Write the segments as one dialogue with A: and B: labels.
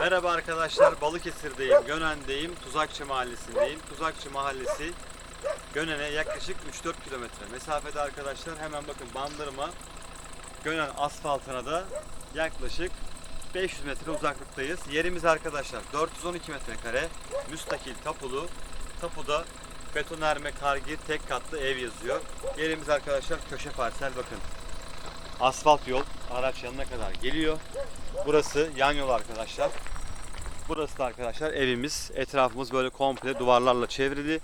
A: Merhaba arkadaşlar, Balıkesir'deyim, Gönen'deyim, Tuzakçı Mahallesi'ndeyim. Tuzakçı Mahallesi Gönen'e yaklaşık 3-4 kilometre mesafede arkadaşlar. Hemen bakın bandırma Gönen asfaltına da yaklaşık 500 metre uzaklıktayız. Yerimiz arkadaşlar 412 metrekare, müstakil tapulu. Tapuda betonarme kargir tek katlı ev yazıyor. Yerimiz arkadaşlar köşe parsel bakın. Asfalt yol araç yanına kadar geliyor. Burası yan yol arkadaşlar. Burası da arkadaşlar evimiz. Etrafımız böyle komple duvarlarla çevrili.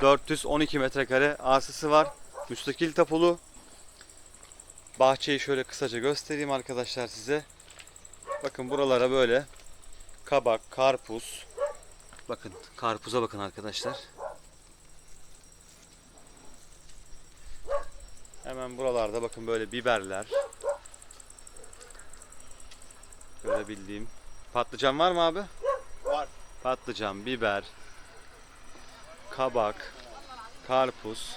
A: 412 metrekare arsası var. Müstakil tapulu. Bahçeyi şöyle kısaca göstereyim arkadaşlar size. Bakın buralara böyle kabak, karpuz. Bakın karpuza bakın arkadaşlar. Hemen buralarda bakın böyle biberler. Görebildiğim. Patlıcan var mı abi?
B: Var.
A: Patlıcan, biber, kabak, karpuz.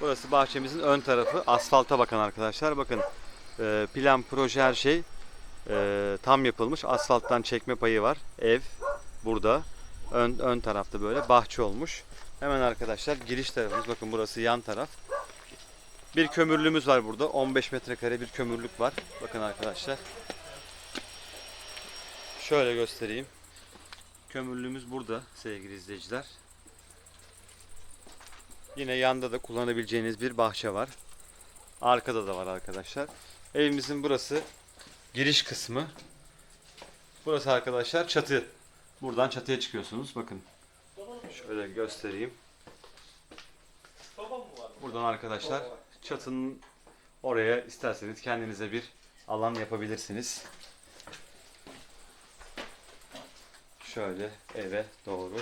A: Burası bahçemizin ön tarafı. Asfalta bakan arkadaşlar. Bakın e, plan, proje her şey e, tam yapılmış. Asfalttan çekme payı var. Ev burada. Ön, ön tarafta böyle bahçe olmuş. Hemen arkadaşlar giriş tarafımız. Bakın burası yan taraf. Bir kömürlüğümüz var burada. 15 metrekare bir kömürlük var. Bakın arkadaşlar. Şöyle göstereyim. Kömürlüğümüz burada sevgili izleyiciler. Yine yanda da kullanabileceğiniz bir bahçe var. Arkada da var arkadaşlar. Evimizin burası giriş kısmı. Burası arkadaşlar çatı. Buradan çatıya çıkıyorsunuz. Bakın. Şöyle göstereyim. Buradan arkadaşlar çatının oraya isterseniz kendinize bir alan yapabilirsiniz. Şöyle eve doğru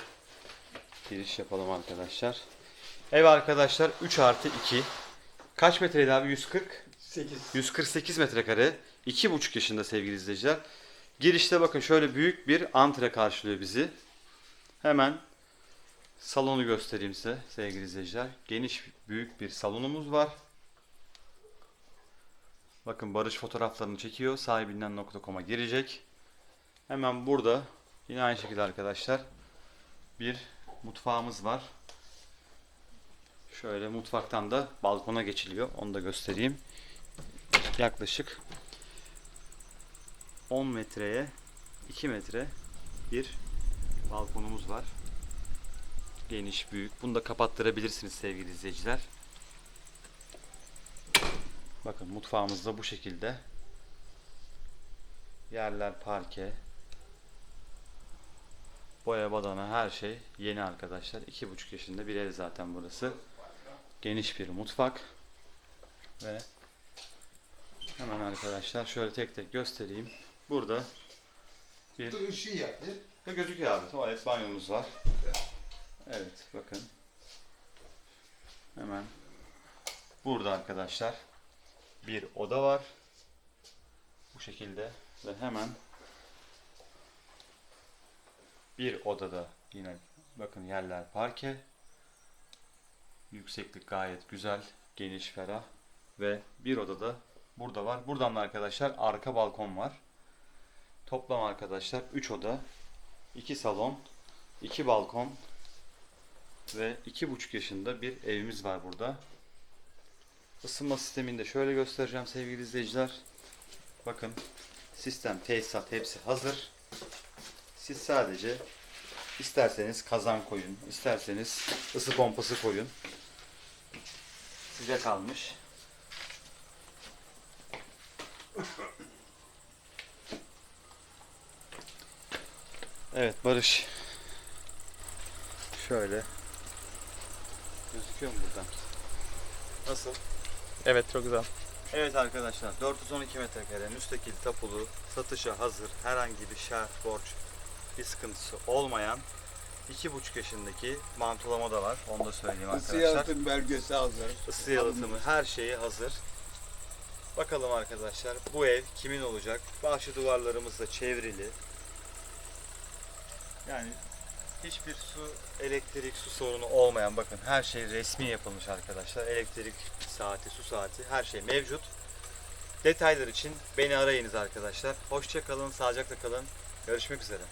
A: giriş yapalım arkadaşlar. Ev arkadaşlar 3 artı 2. Kaç metreydi abi? 140?
B: 8.
A: 148 metrekare. 2,5 yaşında sevgili izleyiciler. Girişte bakın şöyle büyük bir antre karşılıyor bizi. Hemen salonu göstereyim size sevgili izleyiciler. Geniş büyük bir salonumuz var. Bakın Barış fotoğraflarını çekiyor. Sahibinden.com'a girecek. Hemen burada yine aynı şekilde arkadaşlar bir mutfağımız var. Şöyle mutfaktan da balkona geçiliyor. Onu da göstereyim. Yaklaşık 10 metreye 2 metre bir balkonumuz var. Geniş, büyük. Bunu da kapattırabilirsiniz sevgili izleyiciler. Bakın mutfağımız da bu şekilde. Yerler parke. Boya badana her şey yeni arkadaşlar. 2,5 yaşında bir ev zaten burası. Geniş bir mutfak. Ve hemen arkadaşlar şöyle tek tek göstereyim. Burada bir
B: ışığı yaptı.
A: ve gözüküyor abi. Tuvalet banyomuz var. Evet bakın. Hemen burada arkadaşlar bir oda var. Bu şekilde ve hemen bir odada yine bakın yerler parke. Yükseklik gayet güzel, geniş, ferah ve bir odada burada var. Buradan da arkadaşlar arka balkon var. Toplam arkadaşlar 3 oda, 2 salon, 2 balkon ve 2,5 yaşında bir evimiz var burada. Isınma sistemini de şöyle göstereceğim sevgili izleyiciler. Bakın sistem, tesisat hepsi hazır. Siz sadece isterseniz kazan koyun, isterseniz ısı pompası koyun. Size kalmış. Evet Barış. Şöyle. Gözüküyor mu buradan? Nasıl?
C: Evet çok güzel.
A: Evet arkadaşlar 412 metrekare müstakil tapulu satışa hazır herhangi bir şart borç bir sıkıntısı olmayan 2,5 yaşındaki mantolama da var onu da söyleyeyim
B: Isı
A: arkadaşlar.
B: yalıtım belgesi hazır.
A: Isı yalıtımı her şeyi hazır. Bakalım arkadaşlar bu ev kimin olacak? Bahçe duvarlarımız da çevrili. Yani hiçbir su, elektrik, su sorunu olmayan bakın her şey resmi yapılmış arkadaşlar. Elektrik saati, su saati her şey mevcut. Detaylar için beni arayınız arkadaşlar. Hoşça kalın, sağlıcakla kalın. Görüşmek üzere.